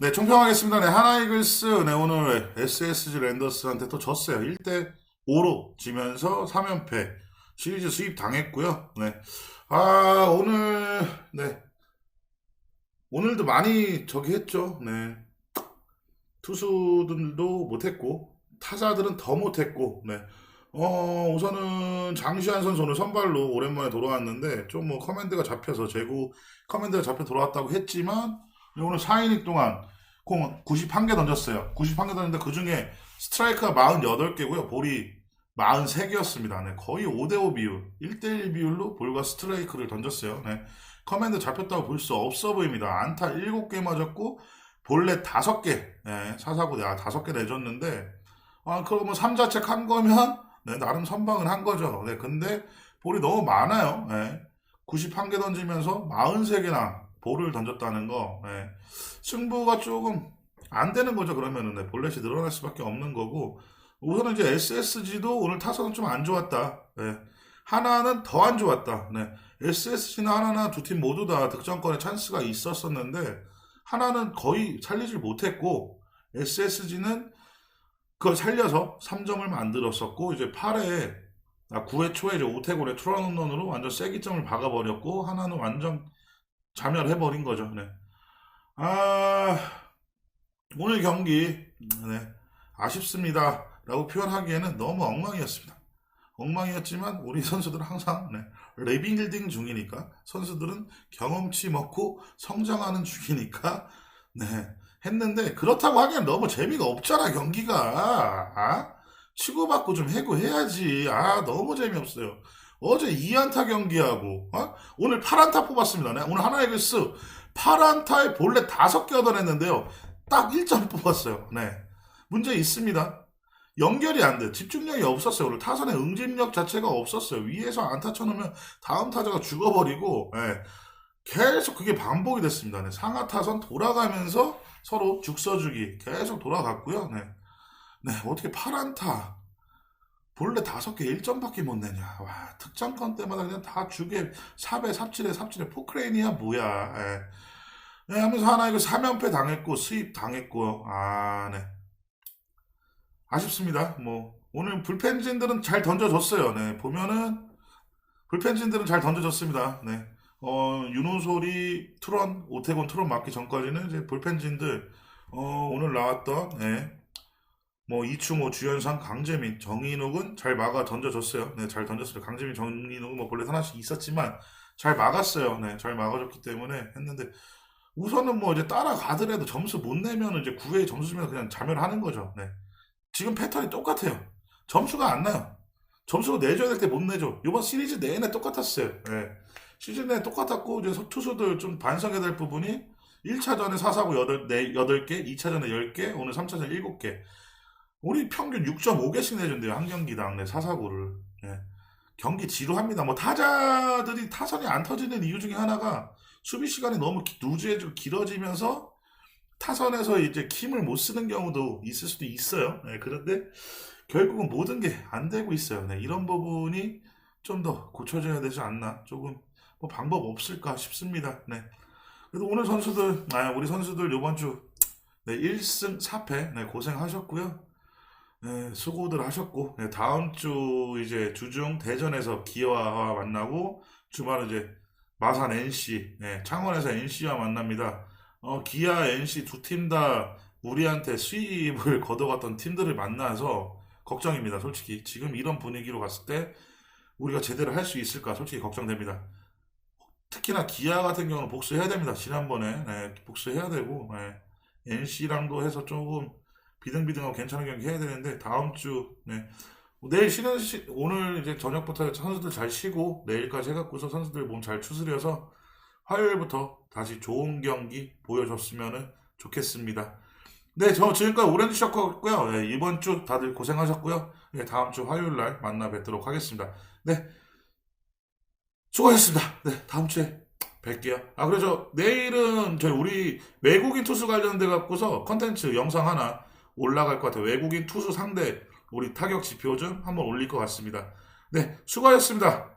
네, 총평하겠습니다. 네, 하나이글스, 네, 오늘 SSG 랜더스한테 또 졌어요. 1대 5로 지면서 3연패 시리즈 수입 당했고요. 네. 아, 오늘, 네. 오늘도 많이 저기 했죠. 네. 투수들도 못했고, 타자들은 더 못했고, 네. 어, 우선은 장시환 선수 오늘 선발로 오랜만에 돌아왔는데, 좀 뭐 커맨드가 잡혀서 재고 커맨드가 잡혀 돌아왔다고 했지만, 오늘 4이닝 동안 공 91개 던졌어요. 91개 던졌는데 그 중에 스트라이크가 48개고요. 볼이 43개였습니다. 네, 거의 5대5 비율, 1대1 비율로 볼과 스트라이크를 던졌어요. 네, 커맨드 잡혔다고 볼 수 없어 보입니다. 안타 7개 맞았고, 볼넷 5개, 네, 사사고 내가 5개 내줬는데, 아, 그러면 3자책 한 거면, 네, 나름 선방을 한 거죠. 네, 근데 볼이 너무 많아요. 네, 91개 던지면서 43개나 볼을 던졌다는 거, 네. 승부가 조금 안 되는 거죠. 그러면은 네, 볼넷이 늘어날 수밖에 없는 거고 우선은 이제 SSG도 오늘 타선은 좀 안 좋았다. 네. 하나는 더 안 좋았다. 네. SSG나 하나나 두 팀 모두 다 득점권에 찬스가 있었었는데 하나는 거의 살리질 못했고 SSG는 그걸 살려서 3점을 만들었었고 이제 8회 아, 9회 초에 이제 오태곤의 투런 홈런으로 완전 쐐기점을 박아버렸고 하나는 완전 자멸해버린 거죠. 네. 아, 오늘 경기, 네, 아쉽습니다. 라고 표현하기에는 너무 엉망이었습니다. 엉망이었지만 우리 선수들은 항상 네, 레빙빌딩 중이니까 선수들은 경험치 먹고 성장하는 중이니까 네, 했는데 그렇다고 하기엔 너무 재미가 없잖아 경기가 아? 치고받고 좀 해고 해야지 아 너무 재미없어요 어제 2안타 경기하고 어? 오늘 8안타 뽑았습니다 네, 오늘 하나의 글스 8안타에 본래 5개 얻어냈는데요 딱 1점 뽑았어요 네 문제 있습니다 연결이 안 돼. 집중력이 없었어요. 오늘 타선의 응집력 자체가 없었어요. 위에서 안타 쳐놓으면 다음 타자가 죽어버리고, 예. 계속 그게 반복이 됐습니다. 네. 상하 타선 돌아가면서 서로 죽 써주기 계속 돌아갔고요. 네. 네, 어떻게 8안타. 본래 다섯 개 1점밖에 못 내냐. 와, 특정권 때마다 그냥 다 주게 삽에 삽질에 삽질에 포크레인이야 뭐야. 예. 네, 하면서 하나 이거 3연패 당했고 수입 당했고 아, 네. 아쉽습니다. 뭐 오늘 불펜진들은 잘 던져줬어요. 네, 보면은 불펜진들은 잘 던져줬습니다. 네. 어, 윤호솔이 투런, 오태곤 투런 맞기 전까지는 이제 불펜진들, 어, 오늘 나왔던, 네. 뭐, 이충호, 주현상, 강재민, 정인욱은 잘 막아 던져줬어요. 네, 잘 던졌어요. 강재민, 정인욱은 뭐, 본래 하나씩 있었지만, 잘 막았어요. 네, 잘 막아줬기 때문에 했는데, 우선은 뭐, 이제 따라가더라도 점수 못 내면 이제 9회 점수 주면 그냥 자멸하는 거죠. 네. 지금 패턴이 똑같아요. 점수가 안 나요. 점수가 내줘야 될 때 못 내줘. 이번 시리즈 내내 똑같았어요. 예. 시즌 내내 똑같았고, 이제 투수들 좀 반성해야 될 부분이 1차전에 4사고 8, 8개, 2차전에 10개, 오늘 3차전 7개. 우리 평균 6.5개씩 내준대요. 한 경기당 내 4사고를. 예. 경기 지루합니다. 뭐 타자들이 타선이 안 터지는 이유 중에 하나가 수비 시간이 너무 누주해지고 길어지면서 타선에서 이제 힘을 못 쓰는 경우도 있을 수도 있어요. 네, 그런데 결국은 모든 게 안 되고 있어요. 네, 이런 부분이 좀 더 고쳐져야 되지 않나. 조금 뭐 방법 없을까 싶습니다. 네. 그래도 오늘 선수들, 아, 우리 선수들 이번 주 네, 1승 4패 네, 고생하셨고요. 네, 수고들 하셨고 네, 다음 주 이제 주중 대전에서 기아와 만나고 주말은 이제 마산 NC, 네, 창원에서 NC와 만납니다. 어, 기아, NC 두 팀 다 우리한테 수입을 거둬갔던 팀들을 만나서 걱정입니다. 솔직히 지금 이런 분위기로 갔을 때 우리가 제대로 할 수 있을까 솔직히 걱정됩니다. 특히나 기아 같은 경우는 복수해야 됩니다. 지난번에 네, 복수해야 되고 네, NC랑도 해서 조금 비등비등하고 괜찮은 경기 해야 되는데 다음 주 네, 내일 쉬는 시, 오늘 이제 저녁부터 선수들 잘 쉬고 내일까지 해갖고서 선수들 몸 잘 추스려서 화요일부터 다시 좋은 경기 보여줬으면 좋겠습니다. 네, 저 지금까지 오렌지 셔커였고요. 네, 이번 주 다들 고생하셨고요. 네, 다음 주 화요일 날 만나 뵙도록 하겠습니다. 네, 수고하셨습니다. 네, 다음 주에 뵐게요. 아, 그래서 내일은 저희 우리 외국인 투수 관련돼 갖고서 컨텐츠 영상 하나 올라갈 것 같아요. 외국인 투수 상대 우리 타격 지표 좀 한번 올릴 것 같습니다. 네, 수고하셨습니다.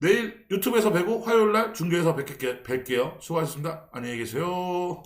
내일 유튜브에서 뵈고 화요일 날 중계에서 뵐게, 뵐게요. 수고하셨습니다. 안녕히 계세요.